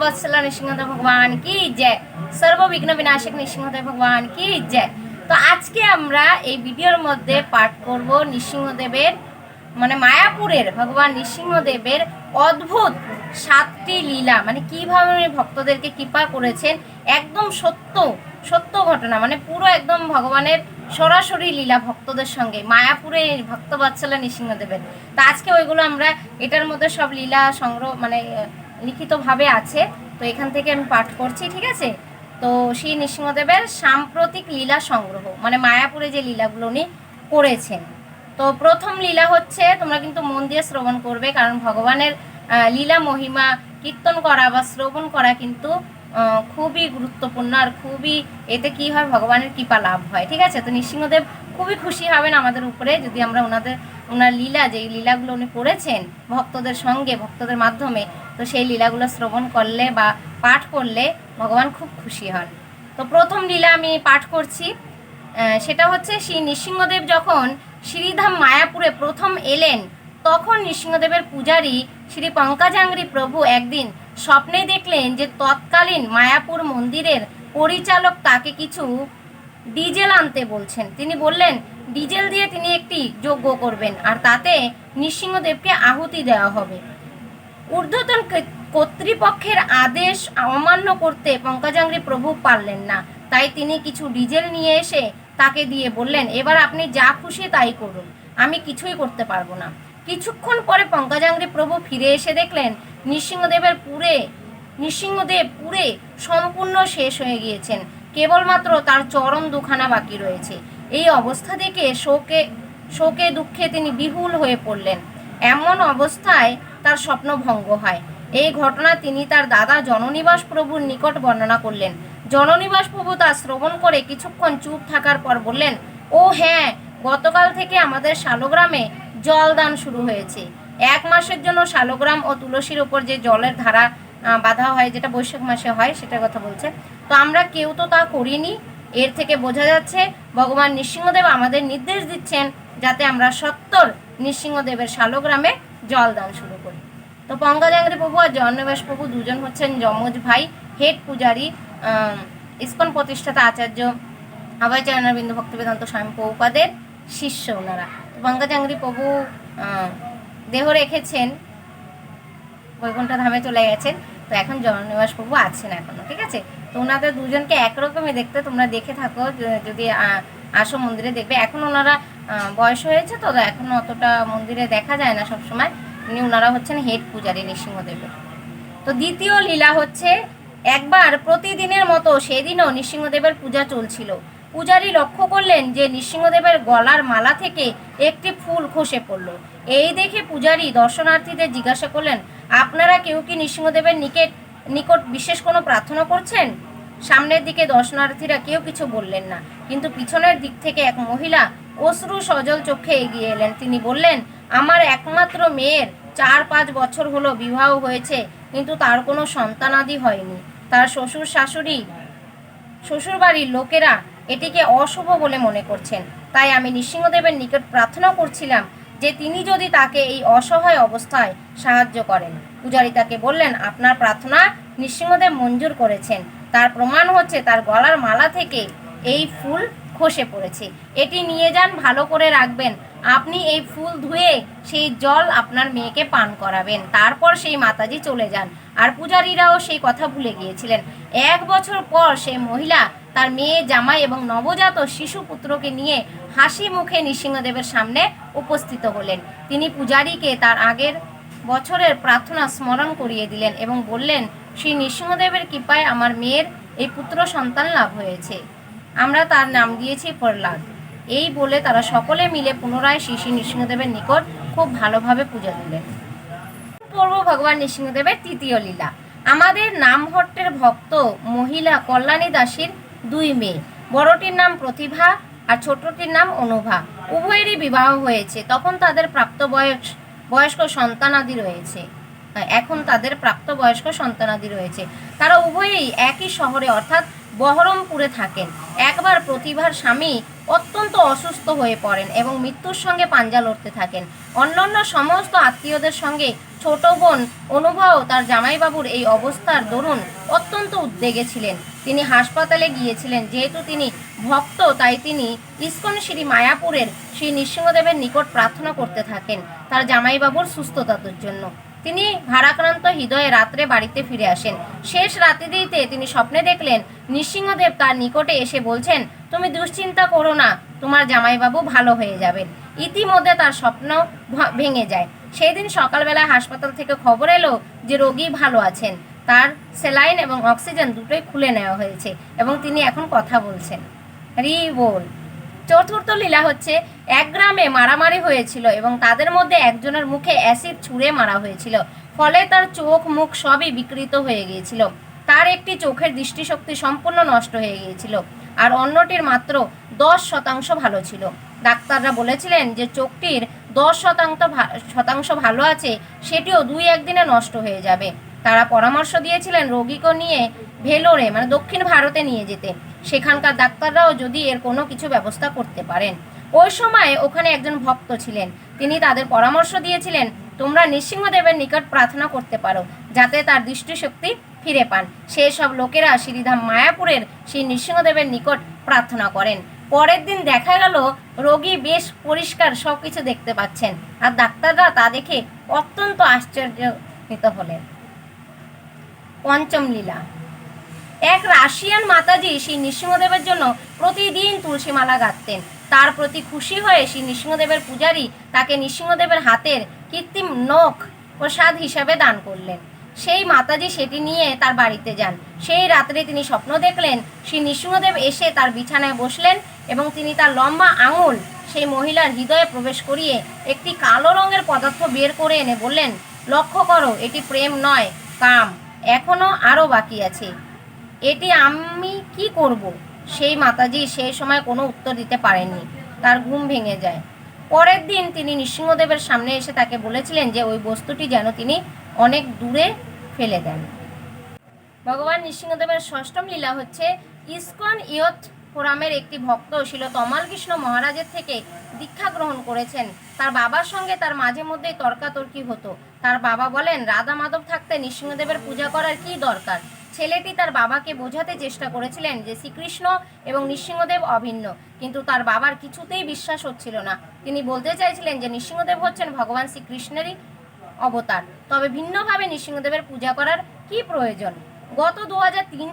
સર્વત્સલ નૃસિંહદેવ ভগবান কি জয়। সর্ববিঘ্ন বিনাশক নৃসিংহদেব ভগবান কি জয়। তো আজকে আমরা এই ভিডিওর মধ্যে পাঠ করব নৃসিংহদেবের মানে মায়াপুরের, ভগবান নৃসিংহদেবের অদ্ভুত সাতটি লীলা। মানে কীভাবে ভক্তদেরকে কৃপা করেছেন, একদম সত্য সত্য ঘটনা। মানে পুরো একদম ভগবানের সরাসরি লীলা ভক্তদের সঙ্গে, মায়াপুরে ভক্ত বাচ্চালা নৃসিংহদেবের। তো আজকে ওইগুলো আমরা, এটার মধ্যে সব লীলা সংগ্রহ মানে লিখিতভাবে আছে। তো এখান থেকে আমি পাঠ করছি, ঠিক আছে? তো শ্রী নৃসিংহদেবের সাম্প্রতিক লীলা সংগ্রহ মানে মায়াপুরে যে লীলাগুলো উনি করেছেন। তো প্রথম লীলা হচ্ছে, তোমরা কিন্তু মন দিয়ে শ্রবণ করবে, কারণ ভগবানের লীলা মহিমা কীর্তন করা বা শ্রবণ করা কিন্তু খুবই গুরুত্বপূর্ণ আর খুবই এতে কি হয়, ভগবানের কৃপা লাভ হয়, ঠিক আছে? তো নৃসিংহদেব খুবই খুশি হবেন আমাদের উপরে, যদি আমরা ওনাদের ওনার লীলা যে লীলাগুলো উনি করেছেন ভক্তদের সঙ্গে, ভক্তদের মাধ্যমে, তো সেই লীলাগুলো শ্রবণ করলে বা পাঠ করলে ভগবান খুব খুশি হন। তো প্রথম লীলা আমি পাঠ করছি সেটা হচ্ছে শ্রী নৃসিংহদেব যখন শ্রীধাম মায়াপুরে প্রথম এলেন, তখন নৃসিংহদেবের পূজারী শ্রী পঙ্কজাঙ্গরি প্রভু একদিন স্বপ্নে দেখলেন যে তৎকালীন মায়াপুর মন্দিরের পরিচালক তাকে কিছু ডিজেল আনতে বলছেন। তিনি বললেন ডিজেল দিয়ে তিনি একটি যজ্ঞ করবেন, আর তাতে নৃসিংহদেবকে আহুতি দেওয়া হবে। ঊর্ধ্বতন কর্তৃপক্ষের আদেশ অমান্য করতে পঙ্কজাঙ্গরি প্রভু পারলেন না। তাই তিনি কিছু ডিজেল নিয়ে এসে তাকে দিয়ে বললেন, এবার আপনি যা খুশি তাই করুন, আমি কিছুই করতে পারব না। কিছুক্ষণ পরে পঙ্কজাঙ্গরি প্রভু ফিরে এসে দেখলেন, নৃসিংহদেবের পুরে, নৃসিংহদেব পুরে সম্পূর্ণ শেষ হয়ে গিয়েছেন। কেবলমাত্র তার চরম দুখানা বাকি রয়েছে। এই অবস্থা দেখে শোকে শোকে দুঃখে তিনি বিহুল হয়ে পড়লেন। এমন অবস্থায় তার স্বপ্ন ভঙ্গ হয়। এই ঘটনা তিনি তার দাদা জননিবাস প্রভুর নিকট বর্ণনা করলেন। জননিবাস প্রভু তা শ্রবণ করে কিছুক্ষণ চুপ থাকার পর বললেন, ও হ্যাঁ গতকাল থেকে আমাদের শালগ্রামে জলদান শুরু হয়েছে। এক মাসের জন্য শালগ্রাম ও তুলসীর ওপর যে জলের ধারা বাঁধা হয়, যেটা বৈশাখ মাসে হয়, সেটার কথা বলছে তো আমরা কেউ তো তা করিনি এর থেকে বোঝা যাচ্ছে ভগবান নৃসিংহদেব আমাদের নির্দেশ দিচ্ছেন যাতে আমরা সত্তর নৃসিংহদেবের শালগ্রামে জলদান শুরু করি। তো পঙ্কজাঙ্গরি প্রভু আর জন্মবাস প্রভু দুজন হচ্ছেন যমজ ভাই, হেড পূজারী ইস্কন প্রতিষ্ঠাতা আচার্য, আবাই চরণারবিন্দু ভক্তিবেদান্ত স্বামী প্রভুপাদের শিষ্য ওনারা। তো পঙ্কজাঙ্গরি প্রভু দেহ রেখেছেন বৈকুণ্ঠ ধামে চলে গেছেন, তো এখন জননিবাস প্রভু আছেন এখনও, ঠিক আছে? ওনাদের দুজনকে একরকমই দেখতে, তোমরা দেখে থাকো যদি আসো মন্দিরে দেখবে। এখন ওনারা বয়স হয়েছে তো এখন অতটা মন্দিরে দেখা যায় না সব সময় উনি ওনারা হচ্ছেন হেড পূজারী নৃসিংহদেবের তো দ্বিতীয় লীলা হচ্ছে, একবার প্রতিদিনের মতো সেদিনও নৃসিংহদেবের পূজা চলছিল। পূজারী লক্ষ্য করলেন যে নৃসিংহদেবের গলার মালা থেকে একটি ফুল খসে পড়ল। এই দেখে পূজারী দর্শনার্থীদের জিজ্ঞাসা করলেন, আপনারা কেউ কি নৃসিংহদেবের নিকট নিকট বিশেষ কোনো প্রার্থনা করছেন? সামনের দিকে দর্শনার্থীরা কেউ কিছু বললেন না। কিন্তু পিছনের দিক থেকে এক মহিলা অশ্রু সজল চোখে এগিয়ে এলেন। তিনি বললেন, আমার একমাত্র মেয়ের চার পাঁচ বছর হলো বিবাহ হয়েছে, কিন্তু তার কোনো সন্তানাদি হয়নি। তার শ্বশুর শাশুড়ি, শ্বশুরবাড়ির লোকেরা এটিকে অশুভ বলে মনে করছেন। তাই আমি নৃসিংহদেবের নিকট প্রার্থনা করছিলাম যে তিনি যদি তাকে এই অসহায় অবস্থায় সাহায্য করেন। পূজারী তাকে বললেন, আপনার প্রার্থনা নৃসিংহদেব মঞ্জুর করেছেন। তার প্রমাণ হচ্ছে তার গলার মালা থেকে এই ফুল খসে পড়েছে। এটি নিয়ে যান, ভালো করে রাখবেন। আপনি এই ফুল ধুয়ে সেই জল আপনার মেয়েকে পান করাবেন। তারপর সেই মাতাজি চলে যান। আর পূজারীরাও সেই কথা ভুলে গিয়েছিলেন। এক বছর পর সেই মহিলা তার মেয়ে, জামাই এবং নবজাত শিশু পুত্রকে নিয়ে হাসি মুখে নৃসিংহদেবের সামনে উপস্থিত হলেন। তিনি পূজারীকে তার আগের বছরের প্রার্থনা স্মরণ করিয়ে দিলেন এবং বললেন, শ্রী নৃসিংহদেবের কৃপায় আমার মেয়ের এই পুত্র সন্তান লাভ হয়েছে। আমরা তার নাম দিয়েছি প্রহ্লাদ। এই বলে তারা সকলে মিলে পুনরায় শ্রী শ্রী নৃসিংহদেবের নিকট খুব ভালোভাবে পূজা দিলেন। পূর্ব ভগবান নৃসিংহদেবের তৃতীয় লীলা। আমাদের নামহট্টের ভক্ত মহিলা কল্যাণী দাসীর দুই মেয়ে। বড়টির নাম প্রতিভা আর ছোটটির নাম অনুভা। উভয়েরই বিবাহ হয়েছে। তখন তাদের প্রাপ্ত বয়স বয়স্ক সন্তানাদি রয়েছে। এখন তাদের প্রাপ্তবয়স্ক সন্তানাদি রয়েছে। তারা উভয়েই একই শহরে, অর্থাৎ বহরমপুরে থাকেন। একবার প্রতিভার স্বামী অত্যন্ত অসুস্থ হয়ে পড়েন এবং মৃত্যুর সঙ্গে পাঞ্জা লড়তে থাকেন। অন্যান্য সমস্ত আত্মীয়দের সঙ্গে ছোট বোন অনুভব তার জামাইবাবুর এই অবস্থার দরুন অত্যন্ত উদ্বেগে ছিলেন। তিনি হাসপাতালে গিয়েছিলেন, যেহেতু তিনি ভক্ত, তাই তিনি ইস্কন শ্রী মায়াপুরের শ্রী নৃসিংহদেবের নিকট প্রার্থনা করতে থাকেন। তার জামাইবাবুর সুস্থতার জন্য। তিনি ভারাক্রান্ত হৃদয়ে রাত্রে বাড়িতে ফিরে আসেন। শেষ রাত্রিতে তিনি স্বপ্নে দেখলেন, নৃসিংহদেব তার নিকটে এসে বলছেন, তুমি দুশ্চিন্তা করো না, তোমার জামাইবাবু ভালো হয়ে যাবেন। ইতিমধ্যে তার স্বপ্ন ভেঙে যায়। সেই দিন সকালবেলা হাসপাতাল থেকে খবর এলো যে রোগী ভালো আছেন। তার স্যালাইন এবং অক্সিজেন দুটোই খুলে নেওয়া হয়েছে এবং তিনি এখন কথা বলছেন। রি বল। চতুর্থ লীলা হচ্ছে এক গ্রামে মারামারি হয়েছিল এবং তাদের মধ্যে একজনের মুখে অ্যাসিড ছুঁড়ে মারা হয়েছিল। ফলে তার চোখ, মুখ সবই বিকৃত হয়ে গিয়েছিল। তার একটি চোখের দৃষ্টিশক্তি সম্পূর্ণ নষ্ট হয়ে গিয়েছিল আর অন্যটির মাত্র দশ শতাংশ ভালো ছিল। ডাক্তাররা বলেছিলেন যে চোখটির দশ শতাংশ শতাংশ ভালো আছে, সেটিও দুই একদিনে নষ্ট হয়ে যাবে। তারা পরামর্শ দিয়েছিলেন রোগীকে নিয়ে ভেলোরে মানে দক্ষিণ ভারতে নিয়ে যেতে। সেখানকার ডাক্তাররাও যদি এর কোনো কিছু ব্যবস্থা করতে পারেন। ওই সময় ওখানে একজন ভক্ত ছিলেন। তিনি তাদের পরামর্শ দিয়েছিলেন, তোমরা নৃসিংহদেবের নিকট প্রার্থনা করতে পারো, যাতে তার দৃষ্টিশক্তি ফিরে পান। সেই সব লোকেরা শ্রীধাম মায়াপুরের সেই নৃসিংহদেবের নিকট প্রার্থনা করেন। পরের দিন দেখা গেল, রোগী বেশ পরিষ্কার সব কিছু দেখতে পাচ্ছেন আর ডাক্তাররা তা দেখে অত্যন্ত আশ্চর্যিত হলেন। পঞ্চম লীলা এক রাশিয়ান মাতাজি শ্রী নৃসিংহদেবের জন্য প্রতিদিন তুলসী মালা গাঁথতেন। তার প্রতি খুশি হয়ে শ্রী নৃসিংহদেবের পূজারী তাকে নৃসিংহদেবের হাতের কৃত্রিম নখ প্রসাদ হিসাবে দান করলেন। সেই মাতাজি সেটি নিয়ে তার বাড়িতে যান। সেই রাত্রে তিনি স্বপ্ন দেখলেন, শ্রী নৃসিংহদেব এসে তার বিছানায় বসলেন এবং তিনি তার লম্বা আঙুল সেই মহিলার হৃদয়ে প্রবেশ করিয়ে একটি কালো রঙের পদার্থ বের করে এনে বললেন, লক্ষ্য করো, এটি প্রেম নয়, কাম। এখনও আরও বাকি আছে। এটি আমি কি করব? সেই মাতাজি সেই সময় কোনো উত্তর দিতে পারেননি। তার ঘুম ভেঙে যায়। পরের দিন তিনি নৃসিংহদেবের সামনে এসে তাকে বলেছিলেন যে, ওই বস্তুটি যেন তিনি অনেক দূরে ফেলে দেন। ভগবান নৃসিংহদেবের ষষ্ঠম লীলা হচ্ছে ইসকন ইয়থ ফোরামের একটি ভক্ত ছিল তমাল কৃষ্ণ মহারাজের থেকে দীক্ষা গ্রহণ করেছেন। তার বাবার সঙ্গে তার মাঝে মধ্যেই তর্কাতর্কি হতো। তার বাবা বলেন, রাধা মাধব থাকতে নৃসিংহদেবের পূজা করার কি দরকার? ছেলেটি তার বাবাকে বোঝাতে চেষ্টা করেছিলেন যে শ্রীকৃষ্ণ এবং নৃসিংহদেব অভিন্ন, কিন্তু তার বাবার কিছুতেই বিশ্বাস হচ্ছিল না। তিনি বলতে চাইছিলেন যে নৃসিংহদেব হচ্ছেন ভগবান শ্রীকৃষ্ণেরই অবতার। তবে ভিন্নভাবে নৃসিংহদেবের পূজা করার কি প্রয়োজন? গত দু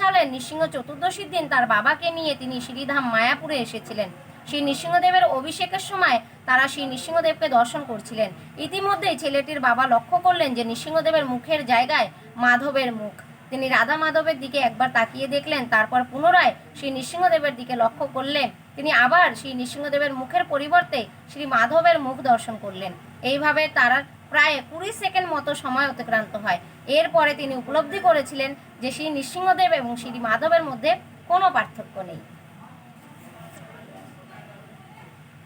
সালে নৃসিংহ চতুর্দশীর দিন তার বাবাকে নিয়ে তিনি শ্রীধাম মায়াপুরে এসেছিলেন। শ্রী নৃসিংহদেবের অভিষেকের সময় তারা শ্রী নৃসিংহদেবকে দর্শন করছিলেন। ইতিমধ্যেই ছেলেটির বাবা লক্ষ্য করলেন যে নৃসিংহদেবের মুখের জায়গায় মাধবের মুখ। তিনি রাধা মাধবের দিকে একবার তাকিয়ে দেখলেন, তারপর পুনরায় শ্রী নৃসিংহদেবের দিকে লক্ষ্য করলেন। তিনি আবার শ্রী নৃসিংহদেবের মুখের পরিবর্তে শ্রী মাধবের মুখ দর্শন করলেন। এইভাবে তারা প্রায় কুড়ি সেকেন্ড মতো সময় অতিক্রান্ত হয়। এরপরে তিনি উপলব্ধি করেছিলেন যে শ্রী নৃসিংহদেব এবং শ্রী মাধবের মধ্যে কোনো পার্থক্য নেই।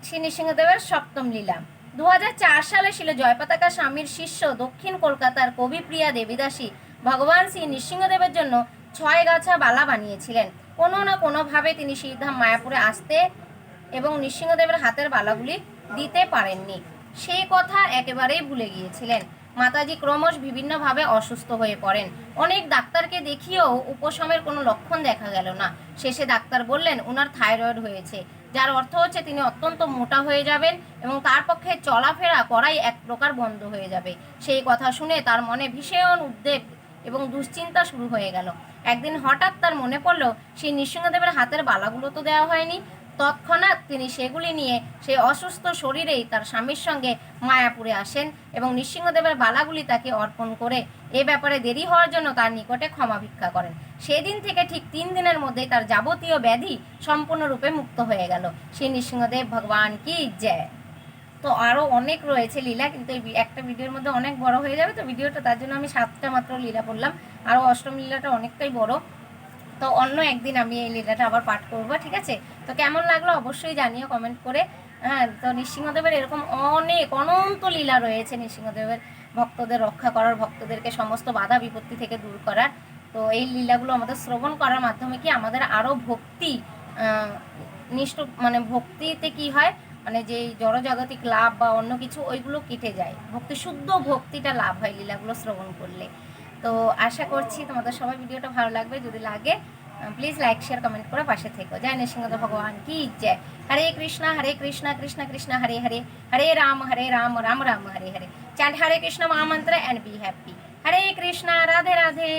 শ্রী নৃসিংহদেবের সপ্তম লীলা। দু হাজার চার সালে ছিল জয়পতাকা স্বামীর শিষ্য দক্ষিণ কলকাতার কবিপ্রিয়া দেবীদাসী ভগবান শ্রী নৃসিংহদেবের জন্য ছয় গাছা বালা বানিয়েছিলেন। কোনো না কোনোভাবে তিনি শ্রীধাম মায়াপুরে আসতে এবং নৃসিংহদেবের হাতের বালাগুলি দিতে পারেননি। সেই কথা একেবারেই ভুলে গিয়েছিলেন। মাতাজি ক্রমশ বিভিন্নভাবে অসুস্থ হয়ে পড়েন। অনেক ডাক্তারকে দেখিয়েও উপশমের কোনো লক্ষণ দেখা গেল না। শেষে ডাক্তার বললেন ওনার থাইরয়েড হয়েছে। যার অর্থ হচ্ছে তিনি অত্যন্ত মোটা হয়ে যাবেন এবং তার পক্ষে চলাফেরা করাই এক প্রকার বন্ধ হয়ে যাবে। সেই কথা শুনে তার মনে ভীষণ উদ্বেগ এবং দুশ্চিন্তা শুরু হয়ে গেল। একদিন হঠাৎ তার মনে পড়ল, সেই নৃসিংহদেবের হাতের বালাগুলো তো দেওয়া হয়নি। তৎক্ষণাৎ তিনি সেগুলি নিয়ে সেই অসুস্থ শরীরেই তার স্বামীর সঙ্গে মায়াপুরে আসেন এবং নৃসিংহদেবের বালাগুলি তাকে অর্পণ করে এ ব্যাপারে দেরি হওয়ার জন্য তার নিকটে ক্ষমা ভিক্ষা করেন। সেদিন থেকে ঠিক তিন দিনের মধ্যেই তার যাবতীয় ব্যাধি সম্পূর্ণরূপে মুক্ত হয়ে গেল। সেই নৃসিংহদেব, ভগবান কি জয়! তো আরও অনেক রয়েছে লীলা, কিন্তু এই একটা ভিডিওর মধ্যে অনেক বড় হয়ে যাবে। তো ভিডিওটা তার জন্য আমি সাতটা মাত্র লীলা বললাম আরও অষ্টম লীলাটা অনেকটাই বড়। তো অন্য একদিন আমি এই লীলাটা আবার পাঠ করব, ঠিক আছে? তো কেমন লাগল অবশ্যই জানিও কমেন্ট করে। হ্যাঁ তো নৃসিংহদেবের এরকম অনেক অনন্ত লীলা রয়েছে নৃসিংহদেবের ভক্তদের রক্ষা করার, ভক্তদেরকে সমস্ত বাধা বিপত্তি থেকে দূর করার। তো এই লীলাগুলো আমাদের শ্রবণ করার মাধ্যমে কি আমাদের আরও ভক্তি নিষ্ঠ মানে ভক্তিতে কি হয়? মানে যে জড়জাগতিক লাভ বা অন্য কিছু, ওইগুলো কেটে যায়। ভক্তি, শুদ্ধ ভক্তিটা লাভ হয় লীলাগুলো শ্রবণ করলে। তো আশা করছি তোমাদের সবাই ভিডিওটা ভালো লাগবে। যদি লাগে প্লিজ লাইক শেয়ার কমেন্ট করে পাশে থেকো। জয় নৃসিংহদেব ভগবান কি জয়। Hare Krishna Hare Krishna Krishna Krishna, Hare Hare. Hare Ram Hare Ram Ram Ram, Hare Hare. Chant Hare Krishna mahamantra and be happy Hare Krishna, Radhe Radhe.